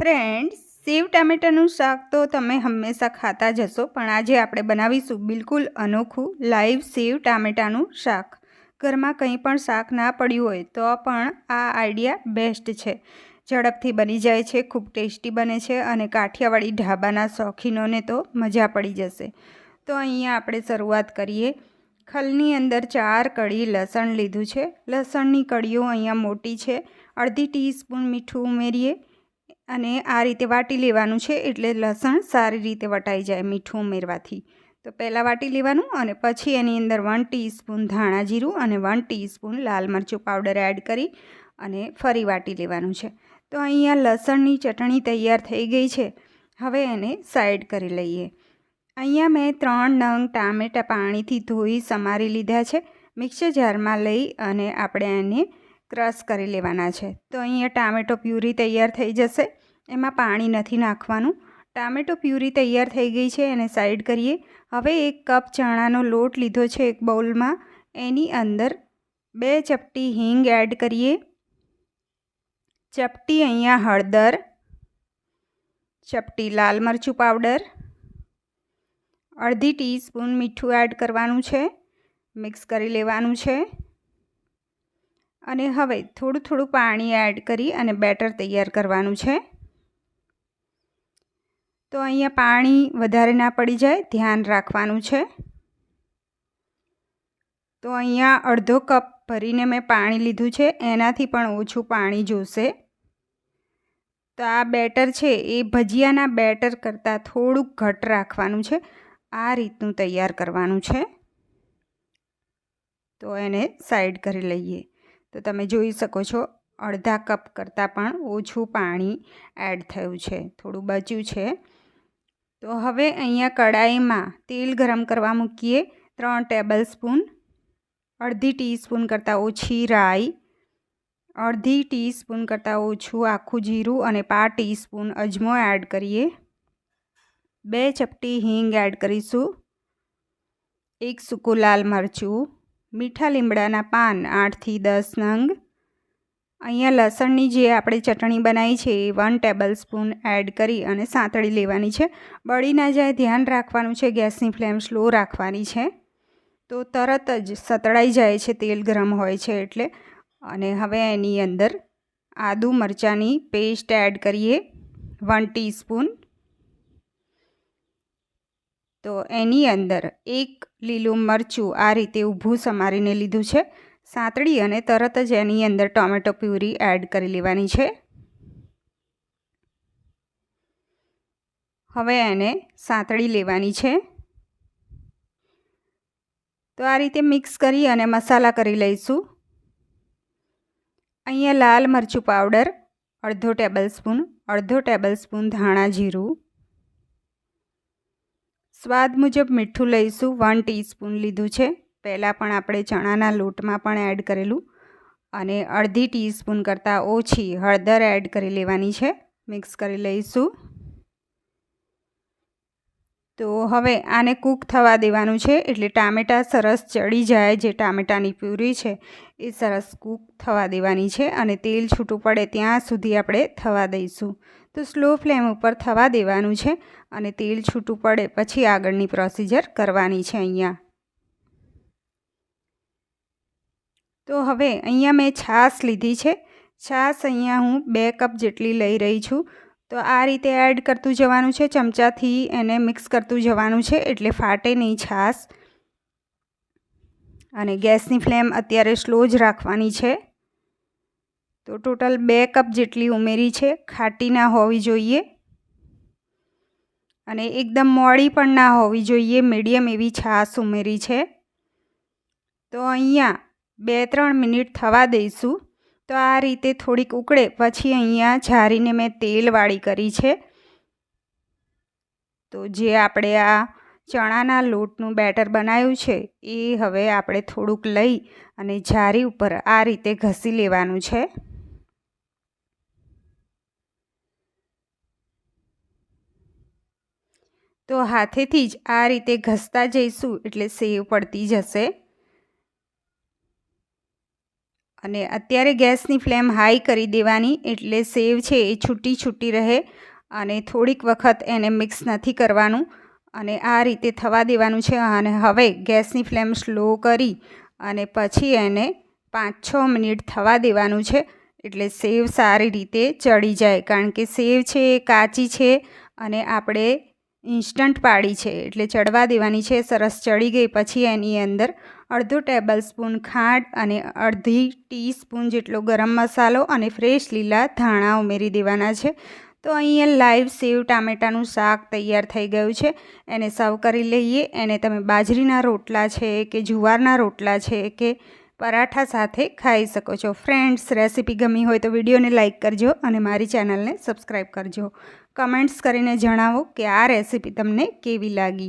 Friends, સેવ ટામેટાનું શાક તો તમે હંમેશા ખાતા જ હશો, પણ આજે આપણે બનાવીશું બિલકુલ અનોખું લાઈવ સેવ ટામેટાનું શાક. ઘરમાં કંઈ પણ શાક ના પડ્યું હોય તો પણ આ આઈડિયા બેસ્ટ છે. ઝડપથી બની જાય છે, ખૂબ ટેસ્ટી બને છે અને કાઠિયાવાડી ઢાબાના શોખીનોને તો મજા પડી જશે. તો અહીંયા આપણે શરૂઆત કરીએ. ખલની અંદર ચાર કળી લસણ લીધું છે. લસણની કળીઓ અહીંયા મોટી છે. અડધી ટીસ્પૂન મીઠું ઉમેરીએ. અને આ રીતે વાટી લેવાનું છે એટલે લસણ સારી રીતે વટાઈ જાય મીઠું ઉમેરવાથી. તો પહેલાં વાટી લેવાનું અને પછી એની અંદર વન ટીસ્પૂન ધાણા જીરું અને વન ટીસ્પૂન લાલ મરચું પાવડર એડ કરી અને ફરી વાટી લેવાનું છે. તો અહીંયા લસણની ચટણી તૈયાર થઈ ગઈ છે. હવે એને સાઈડ કરી લઈએ. અહીંયા મેં ત્રણ નંગ ટામેટાં પાણીથી ધોઈ સમારી લીધા છે. મિક્સર જારમાં લઈ અને આપણે એને ક્રશ કરી લેવાના છે. તો અહીંયા ટામેટો પ્યુરી તૈયાર થઈ જશે. એમાં પાણી નથી નાખવાનું. ટામેટો પ્યુરી તૈયાર થઈ ગઈ છે એને સાઈડ કરીએ. હવે એક કપ ચણાનો લોટ લીધો છે એક બાઉલમાં એની અંદર બે ચપટી હિંગ એડ કરીએ. ચપટી અહીંયા હળદર, ચપટી લાલ મરચું પાવડર અડધી ટીસ્પૂન મીઠું એડ કરવાનું છે. મિક્સ કરી લેવાનું છે. અને હવે થોડું થોડું પાણી એડ કરી અને બેટર તૈયાર કરવાનું છે. તો અહીંયા પાણી વધારે ના પડી જાય, ધ્યાન રાખવાનું છે. તો અહીંયા અડધો કપ ભરીને મેં પાણી લીધું છે, એનાથી પણ ઓછું પાણી જોશે. તો આ બેટર છે, એ ભજીયાના બેટર કરતાં થોડુંક ઘટ રાખવાનું છે, આ રીતનું તૈયાર કરવાનું છે. તો એને સાઈડ કરી લઈએ. તો તમે જોઈ શકો છો, અડધા કપ કરતાં પણ ઓછું પાણી એડ થયું છે, થોડું બચ્યું છે. તો હવે અહીંયા કડાઈમાં તેલ ગરમ કરવા મૂકીએ. ત્રણ ટેબલ સ્પૂન. અડધી ટીસ્પૂન કરતાં ઓછી રાઈ. અડધી ટીસ્પૂન કરતાં ઓછું આખું જીરું અને પાંચ ટીસ્પૂન અજમો એડ કરીએ. બે ચપટી હિંગ એડ કરીશું. એક સૂકું લાલ મરચું. મીઠા લીમડાના પાન આઠથી દસ નંગ. અહીંયા લસણની જે આપણે ચટણી બનાવી છે એ વન ટેબલ સ્પૂન એડ કરી અને સાંતળી લેવાની છે. બળી ના જાય ધ્યાન રાખવાનું છે, ગેસની ફ્લેમ સ્લો રાખવાની છે. તો તરત જ સતળાઈ જાય છે, તેલ ગરમ હોય છે એટલે. અને હવે એની અંદર આદુ મરચાંની પેસ્ટ એડ કરીએ વન ટીસ્પૂન તો એની અંદર એક લીલું મરચું આ રીતે ઊભું સમારીને લીધું છે. સાંતળી અને તરત જ એની અંદર ટોમેટો પ્યુરી એડ કરી લેવાની છે. હવે એને સાંતળી લેવાની છે. તો આ રીતે મિક્સ કરી અને મસાલા કરી લઈશું. અહીંયા લાલ મરચું પાવડર, અડધો ટેબલ સ્પૂન અડધો ટેબલ સ્પૂન ધાણા જીરું. સ્વાદ મુજબ મીઠું લઈશું, વન ટીસ્પૂન લીધું છે. પહેલાં પણ આપણે ચણાના લોટમાં પણ એડ કરેલું અને અડધી ટીસ્પૂન કરતાં ઓછી હળદર એડ કરી લેવાની છે. મિક્સ કરી લઈશું. તો હવે આને કૂક થવા દેવાનું છે એટલે ટામેટાં સરસ ચડી જાય. જે ટામેટાની પ્યુરી છે એ સરસ કૂક થવા દેવાની છે અને તેલ છૂટું પડે ત્યાં સુધી આપણે થવા દઈશું. તો સ્લો ફ્લેમ ઉપર થવા દેવાનું છે અને તેલ છૂટું પડે પછી આગળની પ્રોસીજર કરવાની છે અહીંયા. તો હવે અહીંયા મેં છાશ લીધી છે. છાશ અહીંયા હું બે કપ જેટલી લઈ રહી છું. તો આ રીતે એડ કરતું જવાનું છે. ચમચાથી એને મિક્સ કરતું જવાનું છે એટલે ફાટે નહીં છાશ. અને ગેસની ફ્લેમ અત્યારે સ્લો જ રાખવાની છે. તો ટોટલ બે કપ જેટલી ઉમેરી છે. ખાટી ના હોવી જોઈએ. અને એકદમ મોડી પણ ના હોવી જોઈએ. મીડિયમ એવી છાશ ઉમેરી છે. તો અહીંયા બે ત્રણ મિનિટ થવા દઈશું. તો આ રીતે થોડીક ઉકળે. પછી અહીંયા જારીને મેં તેલવાળી કરી છે. તો જે આપણે આ ચણાના લોટનું બેટર બનાવ્યું છે, એ હવે આપણે થોડુંક લઈ અને જારી ઉપર આ રીતે ઘસી લેવાનું છે. તો હાથેથી જ આ રીતે ઘસતા જઈશું એટલે સેવ પડતી જશે. અને અત્યારે ગેસની ફ્લેમ હાઈ કરી દેવાની એટલે સેવ છે એ છૂટી છૂટી રહે અને થોડીક વખત એને મિક્સ નથી કરવાનું અને આ રીતે થવા દેવાનું છે અને હવે ગેસની ફ્લેમ સ્લો કરી અને પછી એને પાંચ છ મિનિટ થવા દેવાનું છે એટલે સેવ સારી રીતે ચડી જાય કારણ કે સેવ છે એ કાચી છે અને આપણે ઇન્સ્ટન્ટ પાડી છે એટલે ચડવા દેવાની છે, સરસ ચડી ગઈ પછી એની અંદર અડધો ટેબલ સ્પૂન ખાંડ અને અડધી ટીસ્પૂન જેટલો ગરમ મસાલો અને ફ્રેશ લીલા ધાણા ઉમેરી દેવાના છે. તો અહીંયા લાઈવ સેવ ટામેટાનું શાક તૈયાર થઈ ગયું છે. એને સર્વ કરી લઈએ. એને તમે બાજરીના રોટલા છે કે જુવારના રોટલા છે કે પરાઠા સાથે ખાઈ શકો છો. ફ્રેન્ડ્સ, રેસીપી ગમી હોય તો વિડીયોને લાઇક કરજો અને મારી ચેનલને સબસ્ક્રાઈબ કરજો. કમેન્ટ્સ કરીને જણાવો કે આ રેસીપી તમને કેવી લાગી?